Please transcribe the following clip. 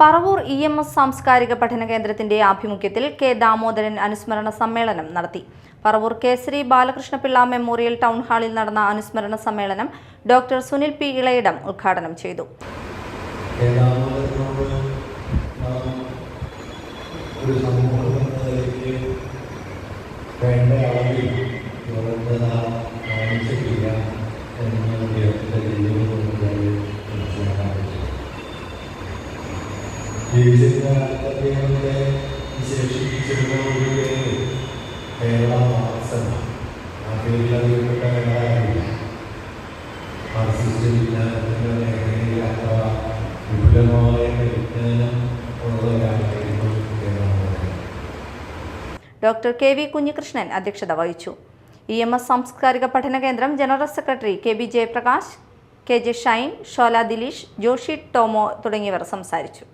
Paravur E M S സാംസ്കാരിക പഠന കേന്ദ്രത്തിന്റെ ആഭിമുഖ്യത്തിൽ കെ ദാമോദരൻ അനുസ്മരണ സമ്മേളനം നടത്തി. പറവൂർ കേസരി ബാലകൃഷ്ണപിള്ള മെമ്മോറിയൽ ടൗൺ ഹാളിൽ നടന്ന അനുസ്മരണ സമ്മേളനം ഡോക്ടർ സുനിൽ പി. ഇളയിടം ഉദ്ഘാടനം ചെയ്തു. വേണ്ട ഡോക്ടർ കെ വി കുഞ്ഞികൃഷ്ണൻ അധ്യക്ഷത വഹിച്ചു. ഇ എം എസ് സാംസ്കാരിക പഠന കേന്ദ്രം general secretary K B Jayaprakash K J Shine Shola Dileesh Joshy Tomo തുടങ്ങിയവർ സംസാരിച്ചു.